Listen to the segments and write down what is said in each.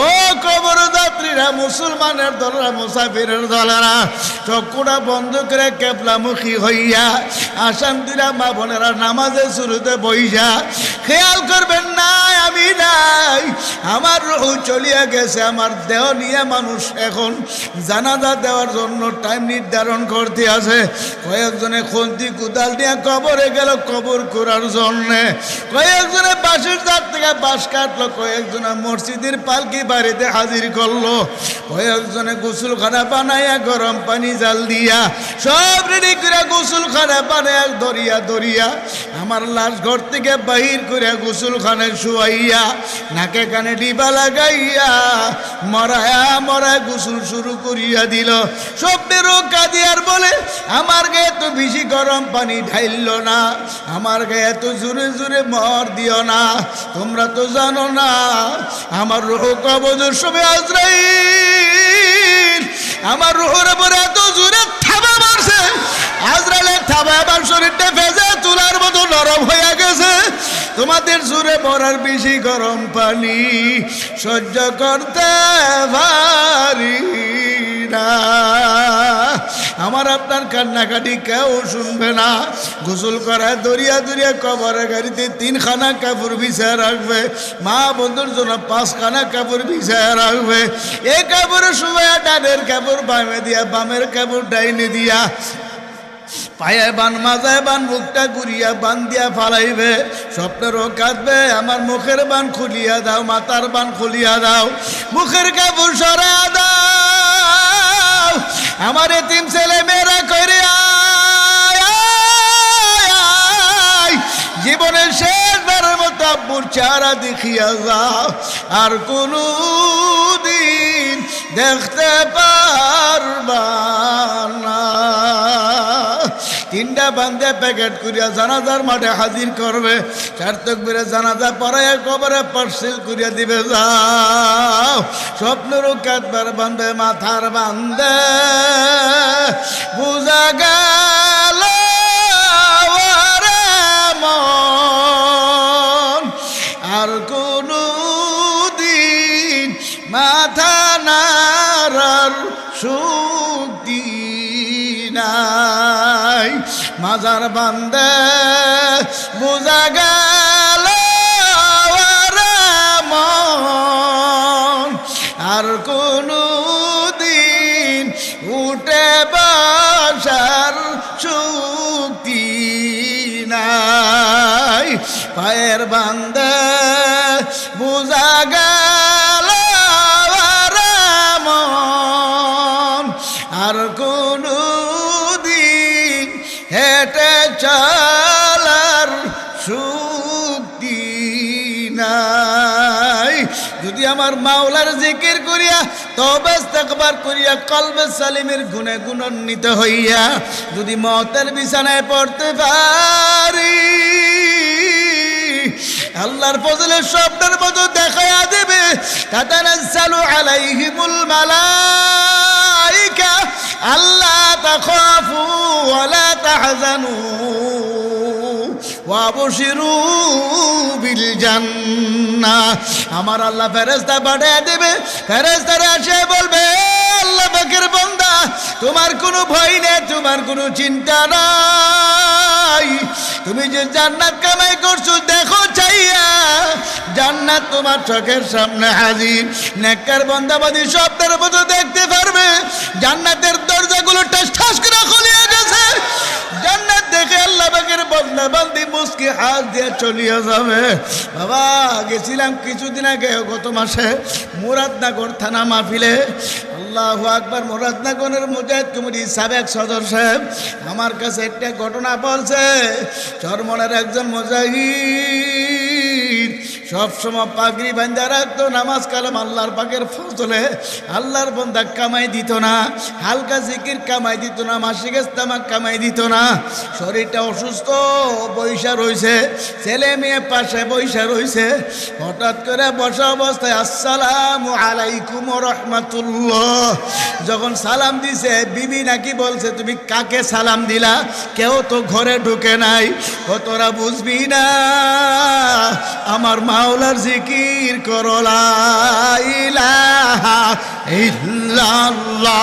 ও কবর যাত্রীরা মুসলমানের দলরা, মুসাফিরের দলেরা, চক্ষুটা বন্ধ করে কেবলামুখী হইয়া আসান্তিরা মা বোনেরা নামাজে শুরুতে বইয়া খেয়াল করবেন না। আমার রহু চলিয়া গেছে, আমার দেহ নিয়ে মানুষ এখন জানাজা দেওয়ার জন্য টাইম নির্ধারণ করতে আছে। কয়েকজনে খন্তি কুদাল নিয়ে কবরে গেল কবর করার জন্যে। কয়েকজনে বাঁশের দাঁত থেকে বাঁশ কাটলো, কয়েকজনে মসজিদের পালকি বাড়িতে হাজির করল। কয়েকজনে গোসলখানা বানাইয়া গরম পানি জাল দিয়া সব রেডি করে গোসলখানা বানাইয়া দরিয়া দরিয়া আমার লাশ ঘর থেকে বাহির করে গোসলখানায় শুয়াইয়া নাকে কানে ডিবা লাগাইয়া মরায়া মরায় গোসল শুরু করিয়া দিল। স্বপ্নেরও কাদিয়ার বলে, আমার গায়ে তো বেশি গরম পানি ঢাইল না, আমার গায়ে এত জোরে জোরে মর দিও না, তোমরা তো জানো না, আমার রোহ কবজের সময় আজরাইল, আমার রোহর উপরে এত জোরে থাবা মারছে, আজরাইলের থাবা আমার শরীরটা ভেজে তুলার মতো নরম হয়ে গেছে। তোমাদের জোরে মরার বেশি গরম পানি সহ্য করতে পারি না। আমার আপনার কান্নাকাটি কেউ শুনবে না। গোসল করায় দরিয়া দরিয়া কবরের গাড়িতে তিনখানা কাপড় বিছায় রাখবে। মা বন্ধুর জন্য পাঁচখানা কাপড় বিছায় রাখবে। এ কাপড় শুয়ে ডানের কাপড় বামে দিয়া, বামের কাপড় ডাইনে দিয়া। পায়ে বান, মাজায় বান, মুখটা ঘুরিয়া বান দিয়া ফালাইবে। স্বপ্নেরও কাঁদবে, আমার মুখের বান খুলিয়া দাও মাথার বান খুলিয়া দাও। মুখের কাপড় সরা দাও। আমার এতিম ছেলে মেয়েরা করে। জীবনের শেষবারের মতো আব্বুর চারা দেখিয়া যাও। আর কোনো দিন দেখতে পারবা তিনটা বান্ধে প্যাকেট করিয়া জানাজার মাঠে হাজির করবে। চারতক বেড়ে জানাজা পড়াইয়া কবরে পার্সেল করিয়া দিবে, যাও। স্বপ্নরও কাঁদবার বান্ধে, মাথার বান্ধে। নাই, মাজার বান্দে, বোঝা গেল আর কোনো দিন উঠে বাসার শক্তি নাই। পায়ের বান্দে, বোঝা গেল চলার শক্তি নাই। যদি আমার মাওলার জিকির করিয়া, তবে একবার করিয়া কলবে সালিমের গুণে গুণান্বিত হইয়া, যদি মতের বিছানায় পড়তে পারি, আল্লাহর ফজলের শব্দের মতো দেখায়া দেবে, তাতানাজ্জালু আলাইহিমুল মালাইকা, আল্লাহ ওয়ালা তাহজানু ওয়াবশিরু বিল জান্নাহ। আমার আল্লাহ ফেরেশতা পাঠিয়ে দেবে। ফেরেশতারা এসে বলবে, আল্লাহ পাকের বান্দা, তোমার কোনো ভয় নেই, তোমার কোনো চিন্তা নাই। তুমি যে জান্নাত কামাই করছ, দেখো জান্নাত তোমার চোখের সামনে হাজির। নেককার বন্দাবাদী সব তার দেখতে পারবে। জান্নাতের দরজাগুলো ঠাস ঠাস করে খুলিয়ে পাকের বন্দা হাত দিয়ে চলিয়ে যাবে। বাবা, গেছিলাম কিছুদিন আগে, গত মাসে মুরাদনগর থানা মাহফিলে। আল্লাহ আকবার, মুরাদনগরের মুজাহিদ সাবেক আমার কাছে একটা ঘটনা বলছে। চরমনের একজন মুজাহিদ সবসময় পাগড়ি বান্ধা রাখতো, নামাজ কালাম আল্লাহর পাকের ফজলে। আল্লাহর বন্দা কামাই দিত না, হালকা জিকির কামাই দিত না, মাসিক ইস্তামাক কামাই দিত না। শরীরটা অসুস্থ বৈশা রইছে, ছেলে মেয়ে পাশে বৈশা রইছে। হঠাৎ করে বসা অবস্থায় আসসালামু আলাইকুম রহমাতুল্লাহ। যখন সালাম দিছে, বিবি নাকি বলছে, তুমি কাকে সালাম দিলা? কেউ তো ঘরে ঢুকে নাই। ও তোরা বুঝবি না, আমার মাওলার জিকির করো, লা ইলাহা ইল্লাল্লাহ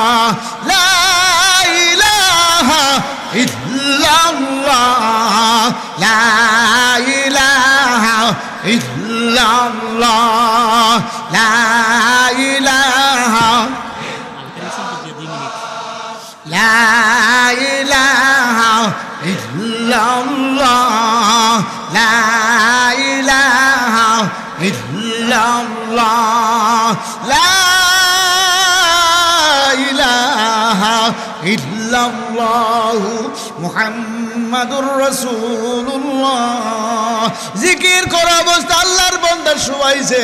ইল্লাল্লাহু মুহাম্মাদুর রাসূলুল্লাহ। জিকির করা অবস্থা আল্লাহর বান্দা শুয়াইছে।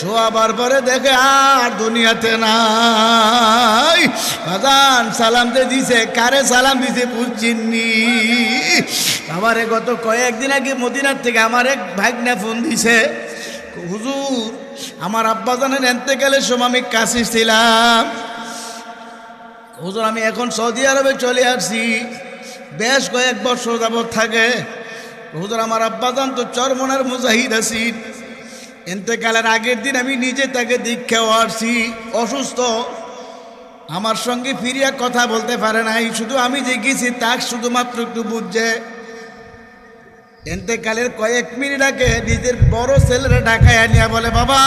শোয়াবার পরে দেখে আর দুনিয়াতে নাই। আজান সালাম দে দিছে, কারে সালাম দিছে বুঝছিনি আমারে গত কয়েকদিন আগে মদিনার থেকে আমার এক ভাগনা ফোন দিছে। হুজুর, আমার আব্বা জানেন এনতে গেলে সময় আমি কাশি ছিলাম। হুজুর, আমি এখন সৌদি আরবে চলে আসছি। বেশ কয়েক বছর যাবৎ থাকে। হুজুর, আমার আব্বাজান তো চরমনার মুজাহিদ আছি এতেকালের আগের দিন আমি নিজে তাকে দীক্ষাও আসছি। অসুস্থ। আমার সঙ্গে ফিরিয়া কথা বলতে পারে নাই। শুধু আমি যে গেছি তাক শুধুমাত্র একটু বুঝছে। এতেকালের কয়েক মিনিট আগে নিজের বড় ছেলেরা ঢাকায় আনিয়া বলে, বাবা,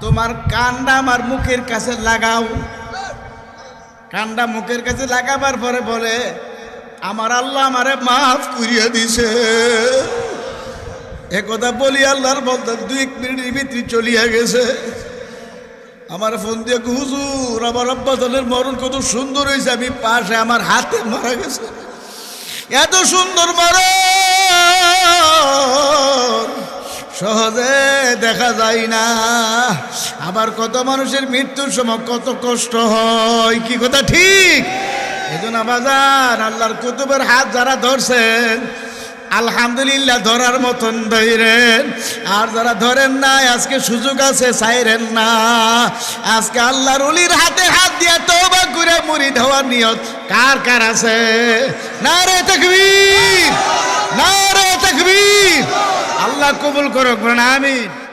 তোমার কান্ডা আমার মুখের কাছে লাগাও। কান্ডা মুখের কাছে লাগাবার পরে বলে, আমার আল্লাহ আমারে মাফ করিয়া দিছে। একথা বলি আল্লাহর বলতে দুই এক মিনিটের ভিতরে চলিয়া গেছে। আমার ফোন দিয়ে, হুজুর, আমার আব্বা মরণ কত সুন্দর হয়েছে, আমি পাশে আমার হাতে মারা গেছে। এত সুন্দর মরণ! সহজে দেখা যায় না। আবার কত মানুষের মৃত্যুর সময় কত কষ্ট হয়, কি কথা ঠিক? এই জন্য বাজার আল্লাহর কুতুবের হাত যারা ধরছেন, আলহামদুলিল্লাহ ধরার মতন ধরেন আর যারা ধরেন না আজকে সুযোগ আছে, চাইরেন না। আজকে আল্লাহর উলির হাতে হাত দিয়ে তওবা করে মুড়ি ধোয়ার নিয়ত কার কার আছে? না রে তকবীর! না তকবীর। আল্লাহ কবুল করুক আমিন।